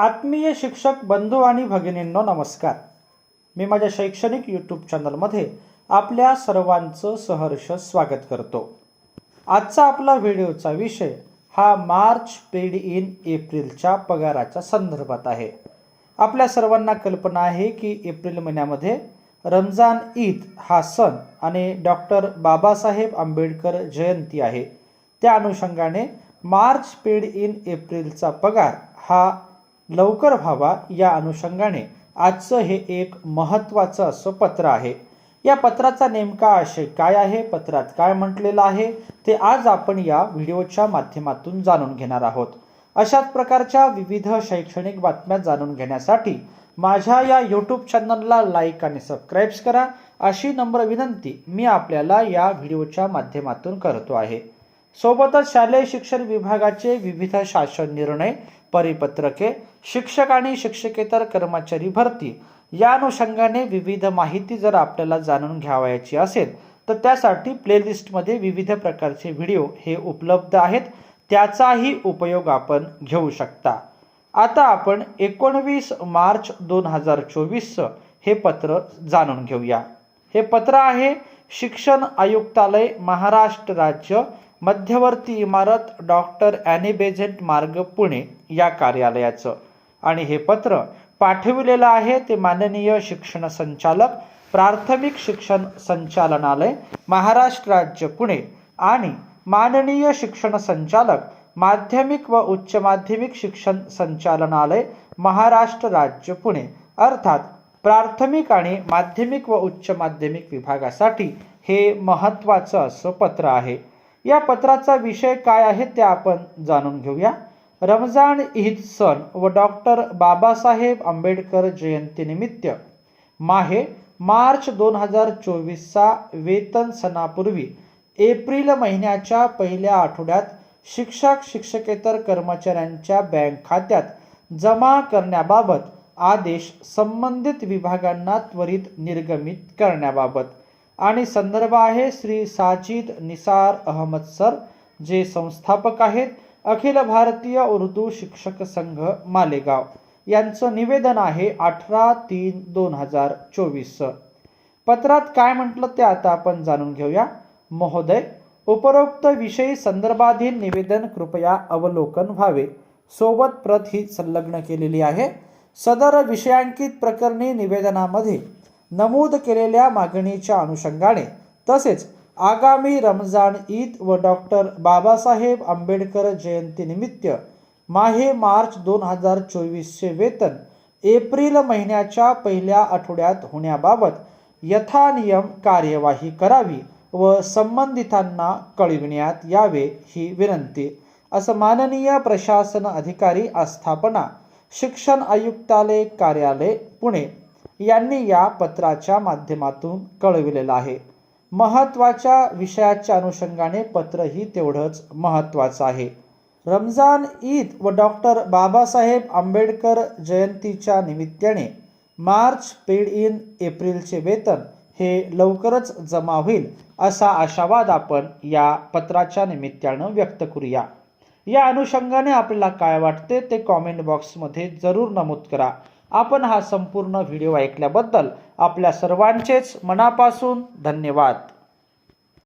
आत्मीय शिक्षक बंधू आणि भगिनींनो नमस्कार. मी माझ्या शैक्षणिक यूट्यूब चॅनलमध्ये आपल्या सर्वांचं सहर्ष स्वागत करतो. आजचा आपला व्हिडिओचा विषय हा मार्च पेड इन एप्रिलच्या पगाराच्या संदर्भात आहे. आपल्या सर्वांना कल्पना आहे की एप्रिल महिन्यामध्ये रमजान ईद हा सण आणि डॉक्टर बाबासाहेब आंबेडकर जयंती आहे. त्या अनुषंगाने मार्च पेड इन एप्रिलचा पगार हा लवकर व्हावा या अनुषंगाने आजचं हे एक महत्त्वाचं असं पत्र आहे. या पत्राचा नेमका आशय काय आहे? पत्रात काय म्हटलेलं आहे? ते आज आपण या व्हिडिओच्या माध्यमातून जाणून घेणार आहोत. अशाच प्रकारच्या विविध शैक्षणिक बातम्या जाणून घेण्यासाठी माझ्या या यूट्यूब चॅनलला लाईक आणि सबस्क्राईब्स करा. अशी नम्र विनंती मी आपल्याला या व्हिडिओच्या माध्यमातून करतो आहे. सोबतच शालेय शिक्षण विभागाचे विविध शासन निर्णय परिपत्रके शिक्षक आणि शिक्षकेतर कर्मचारी भरती या अनुषंगाने विविध माहिती जर आपल्याला जाणून घ्यावयाची असेल तर त्यासाठी प्लेलिस्टमध्ये विविध प्रकारचे व्हिडिओ हे उपलब्ध आहेत. त्याचाही उपयोग आपण घेऊ शकता. आता आपण एकोणवीस मार्च दोन हजार चोवीसचं हे पत्र जाणून घेऊया. हे पत्र आहे शिक्षण आयुक्तालय महाराष्ट्र राज्य मध्यवर्ती इमारत डॉक्टर ॲनी बेझेंट मार्ग पुणे या कार्यालयाचं. आणि हे पत्र पाठविलेलं आहे ते माननीय शिक्षण संचालक प्राथमिक शिक्षण संचालनालय महाराष्ट्र राज्य पुणे. आणि माननीय शिक्षण संचालक माध्यमिक व उच्च माध्यमिक शिक्षण संचालनालय महाराष्ट्र राज्य पुणे. अर्थात प्राथमिक आणि माध्यमिक व उच्च माध्यमिक विभागासाठी हे महत्त्वाचं असं पत्र आहे. या पत्राचा विषय काय आहे ते आपण जाणून घेऊया. रमजान ईद सण व डॉक्टर बाबासाहेब आंबेडकर जयंतीनिमित्त माहे मार्च दोन हजार चोवीसचा वेतन सणापूर्वी एप्रिल महिन्याच्या पहिल्या आठवड्यात शिक्षक शिक्षकेतर कर्मचाऱ्यांच्या बँक खात्यात जमा करण्याबाबत आदेश संबंधित विभागांना त्वरित निर्गमित करण्याबाबत आणि संदर्भ आहे श्री साजिद निसार अहमद सर जे संस्थापक आहेत अखिल भारतीय उर्दू शिक्षक संघ मालेगाव. यांचं निवेदन आहे अठरा तीन दोन हजार चोवीस पत्रात काय म्हटलं ते आता आपण जाणून घेऊया. महोदय उपरोक्त विषयी संदर्भाधीन निवेदन कृपया अवलोकन व्हावे. सोबत प्रत ही संलग्न केलेली आहे. सदर विषयांकित प्रकरणी निवेदनामध्ये नमूद केलेल्या मागणीच्या अनुषंगाने तसेच आगामी रमजान ईद व डॉक्टर बाबासाहेब आंबेडकर जयंतीनिमित्त माहे मार्च दोन हजार चोवीसचे वेतन एप्रिल महिन्याच्या पहिल्या आठवड्यात होण्याबाबत यथानियम कार्यवाही करावी व संबंधितांना कळविण्यात यावे ही विनंती. असं माननीय प्रशासन अधिकारी आस्थापना शिक्षण आयुक्तालय कार्यालय पुणे. यांनी या पत्राच्या माध्यमातून कळविलेलं आहे. महत्त्वाच्या विषयाच्या अनुषंगाने पत्रही तेवढंच महत्त्वाचं आहे. रमजान ईद व डॉक्टर बाबासाहेब आंबेडकर जयंतीच्या निमित्ताने मार्च पेड इन एप्रिलचे वेतन हे लवकरच जमा होईल असा आशावाद आपण या पत्राच्या निमित्तानं व्यक्त करूया. या अनुषंगाने आपल्याला काय वाटते ते कॉमेंट बॉक्समध्ये जरूर नमूद करा. आपण हा संपूर्ण व्हिडिओ ऐकल्याबद्दल आपल्या सर्वांचेच मनापासून धन्यवाद.